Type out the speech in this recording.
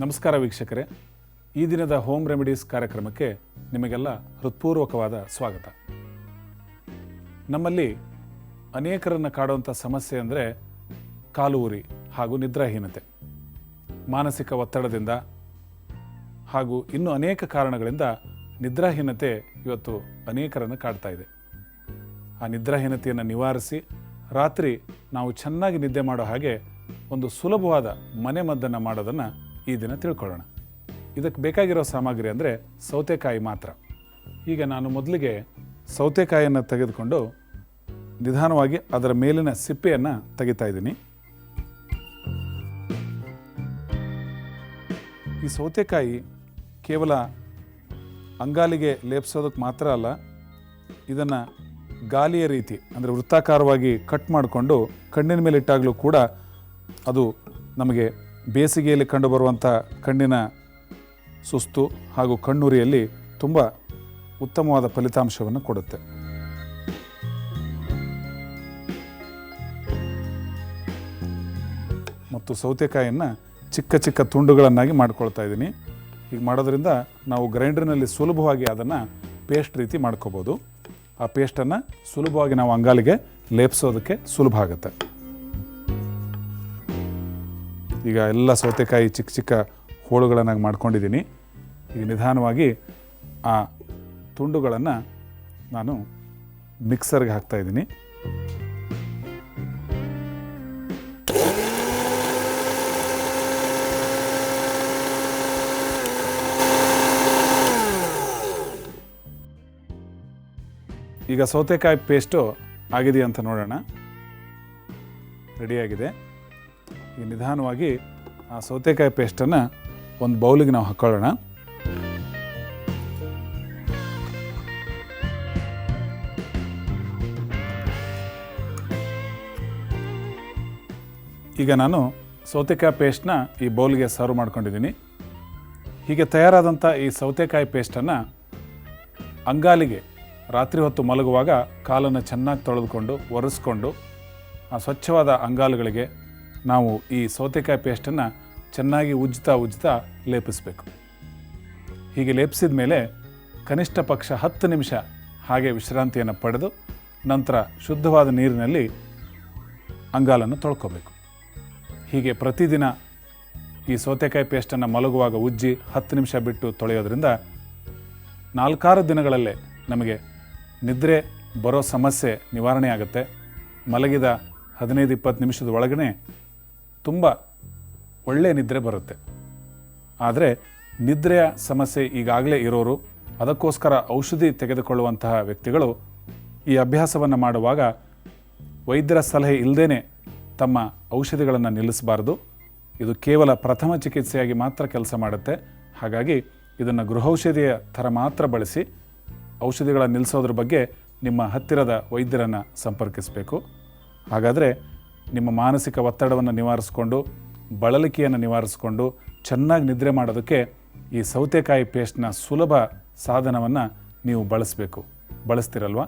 ನಮಸ್ಕಾರ ವೀಕ್ಷಕರೇ. ಈ ದಿನದ ಹೋಮ್ ರೆಮಿಡೀಸ್ ಕಾರ್ಯಕ್ರಮಕ್ಕೆ ನಿಮಗೆಲ್ಲ ಹೃತ್ಪೂರ್ವಕವಾದ ಸ್ವಾಗತ. ನಮ್ಮಲ್ಲಿ ಅನೇಕರನ್ನು ಕಾಡುವಂಥ ಸಮಸ್ಯೆ ಅಂದರೆ ಕಾಲು ಹಾಗೂ ನಿದ್ರಾಹೀನತೆ, ಮಾನಸಿಕ ಒತ್ತಡದಿಂದ ಹಾಗೂ ಇನ್ನೂ ಅನೇಕ ಕಾರಣಗಳಿಂದ ನಿದ್ರಾಹೀನತೆ ಇವತ್ತು ಅನೇಕರನ್ನು ಕಾಡ್ತಾ ಇದೆ. ಆ ನಿದ್ರಾಹೀನತೆಯನ್ನು ನಿವಾರಿಸಿ ರಾತ್ರಿ ನಾವು ಚೆನ್ನಾಗಿ ನಿದ್ದೆ ಮಾಡೋ ಹಾಗೆ ಒಂದು ಸುಲಭವಾದ ಮನೆಮದ್ದನ್ನು ಮಾಡೋದನ್ನು ಈ ದಿನ ತಿಳ್ಕೊಳ್ಳೋಣ. ಇದಕ್ಕೆ ಬೇಕಾಗಿರೋ ಸಾಮಗ್ರಿ ಅಂದರೆ ಸೌತೆಕಾಯಿ ಮಾತ್ರ. ಈಗ ನಾನು ಮೊದಲಿಗೆ ಸೌತೆಕಾಯಿಯನ್ನು ತೆಗೆದುಕೊಂಡು ನಿಧಾನವಾಗಿ ಅದರ ಮೇಲಿನ ಸಿಪ್ಪೆಯನ್ನು ತೆಗಿತಾ ಇದ್ದೀನಿ. ಈ ಸೌತೆಕಾಯಿ ಕೇವಲ ಅಂಗಾಲಿಗೆ ಲೇಪಿಸೋದಕ್ಕೆ ಮಾತ್ರ ಅಲ್ಲ, ಇದನ್ನು ಗಾಲಿಯ ರೀತಿ, ಅಂದರೆ ವೃತ್ತಾಕಾರವಾಗಿ ಕಟ್ ಮಾಡಿಕೊಂಡು ಕಣ್ಣಿನ ಮೇಲೆ ಇಟ್ಟಾಗಲೂ ಕೂಡ ಅದು ನಮಗೆ ಬೇಸಿಗೆಯಲ್ಲಿ ಕಂಡುಬರುವಂಥ ಕಣ್ಣಿನ ಸುಸ್ತು ಹಾಗೂ ಕಣ್ಣುರಿಯಲ್ಲಿ ತುಂಬ ಉತ್ತಮವಾದ ಫಲಿತಾಂಶವನ್ನು ಕೊಡುತ್ತೆ. ಮತ್ತು ಸೌತೆಕಾಯಿಯನ್ನು ಚಿಕ್ಕ ಚಿಕ್ಕ ತುಂಡುಗಳನ್ನಾಗಿ ಮಾಡ್ಕೊಳ್ತಾ ಇದ್ದೀನಿ. ಹೀಗೆ ಮಾಡೋದ್ರಿಂದ ನಾವು ಗ್ರೈಂಡರ್ನಲ್ಲಿ ಸುಲಭವಾಗಿ ಅದನ್ನು ಪೇಸ್ಟ್ ರೀತಿ ಮಾಡ್ಕೋಬೋದು. ಆ ಪೇಸ್ಟನ್ನು ಸುಲಭವಾಗಿ ನಾವು ಅಂಗಾಲಿಗೆ ಲೇಪಿಸೋದಕ್ಕೆ ಸುಲಭ ಆಗುತ್ತೆ. ಈಗ ಎಲ್ಲ ಸೌತೆಕಾಯಿ ಚಿಕ್ಕ ಚಿಕ್ಕ ಹೋಳುಗಳನ್ನಾಗಿ ಮಾಡ್ಕೊಂಡಿದ್ದೀನಿ. ಈಗ ನಿಧಾನವಾಗಿ ಆ ತುಂಡುಗಳನ್ನು ನಾನು ಮಿಕ್ಸರ್ಗೆ ಹಾಕ್ತಾ ಈಗ ಸೌತೆಕಾಯಿ ಪೇಸ್ಟು ಆಗಿದೆಯಾ ಅಂತ ನೋಡೋಣ. ರೆಡಿಯಾಗಿದೆ. ಈಗ ನಿಧಾನವಾಗಿ ಆ ಸೌತೆಕಾಯಿ ಪೇಸ್ಟನ್ನು ಒಂದು ಬೌಲಿಗೆ ನಾವು ಹಾಕ್ಕೊಳ್ಳೋಣ ಈಗ ನಾನು ಸೌತೆಕಾಯಿ ಪೇಸ್ಟ್ನ ಈ ಬೌಲ್ಗೆ ಸರ್ವ್ ಮಾಡ್ಕೊಂಡಿದ್ದೀನಿ. ಹೀಗೆ ತಯಾರಾದಂಥ ಈ ಸೌತೆಕಾಯಿ ಪೇಸ್ಟನ್ನು ಅಂಗಾಲಿಗೆ ರಾತ್ರಿ ಹೊತ್ತು ಮಲಗುವಾಗ ಕಾಲನ್ನು ಚೆನ್ನಾಗಿ ತೊಳೆದುಕೊಂಡು ಒರೆಸ್ಕೊಂಡು ಆ ಸ್ವಚ್ಛವಾದ ಅಂಗಾಲುಗಳಿಗೆ ನಾವು ಈ ಸೌತೆಕಾಯಿ ಪೇಸ್ಟನ್ನು ಚೆನ್ನಾಗಿ ಉಜ್ಜುತ್ತಾ ಉಜ್ಜುತ್ತಾ ಲೇಪಿಸಬೇಕು. ಹೀಗೆ ಲೇಪಿಸಿದ ಮೇಲೆ ಕನಿಷ್ಠ ಪಕ್ಷ ಹತ್ತು ನಿಮಿಷ ಹಾಗೆ ವಿಶ್ರಾಂತಿಯನ್ನು ಪಡೆದು ನಂತರ ಶುದ್ಧವಾದ ನೀರಿನಲ್ಲಿ ಅಂಗಾಲನ್ನು ತೊಳ್ಕೊಬೇಕು. ಹೀಗೆ ಪ್ರತಿದಿನ ಈ ಸೌತೆಕಾಯಿ ಪೇಸ್ಟನ್ನು ಮಲಗುವಾಗ ಉಜ್ಜಿ ಹತ್ತು ನಿಮಿಷ ಬಿಟ್ಟು ತೊಳೆಯೋದ್ರಿಂದ ನಾಲ್ಕಾರು ದಿನಗಳಲ್ಲೇ ನಮಗೆ ನಿದ್ರೆ ಬರೋ ಸಮಸ್ಯೆ ನಿವಾರಣೆ ಆಗುತ್ತೆ. ಮಲಗಿದ ಹದಿನೈದು ಇಪ್ಪತ್ತು ನಿಮಿಷದ ಒಳಗಡೆ ತುಂಬ ಒಳ್ಳೆಯ ನಿದ್ರೆ ಬರುತ್ತೆ. ಆದರೆ ನಿದ್ರೆಯ ಸಮಸ್ಯೆ ಈಗಾಗಲೇ ಇರೋರು, ಅದಕ್ಕೋಸ್ಕರ ಔಷಧಿ ತೆಗೆದುಕೊಳ್ಳುವಂತಹ ವ್ಯಕ್ತಿಗಳು ಈ ಅಭ್ಯಾಸವನ್ನು ಮಾಡುವಾಗ ವೈದ್ಯರ ಸಲಹೆ ಇಲ್ಲದೇ ತಮ್ಮ ಔಷಧಿಗಳನ್ನು ನಿಲ್ಲಿಸಬಾರ್ದು. ಇದು ಕೇವಲ ಪ್ರಥಮ ಚಿಕಿತ್ಸೆಯಾಗಿ ಮಾತ್ರ ಕೆಲಸ ಮಾಡುತ್ತೆ. ಹಾಗಾಗಿ ಇದನ್ನು ಗೃಹೌಷಧಿಯ ಥರ ಮಾತ್ರ ಬಳಸಿ ಔಷಧಿಗಳನ್ನು ನಿಲ್ಲಿಸೋದ್ರ ಬಗ್ಗೆ ನಿಮ್ಮ ಹತ್ತಿರದ ವೈದ್ಯರನ್ನು ಸಂಪರ್ಕಿಸಬೇಕು. ಹಾಗಾದರೆ ನಿಮ್ಮ ಮಾನಸಿಕ ಒತ್ತಡವನ್ನು ನಿವಾರಿಸ್ಕೊಂಡು, ಬಳಲಿಕೆಯನ್ನು ನಿವಾರಿಸ್ಕೊಂಡು, ಚೆನ್ನಾಗಿ ನಿದ್ರೆ ಮಾಡೋದಕ್ಕೆ ಈ ಸೌತೆಕಾಯಿ ಪೇಸ್ಟ್ನ ಸುಲಭ ಸಾಧನವನ್ನು ನೀವು ಬಳಸಬೇಕು. ಬಳಸ್ತಿರಲ್ವಾ?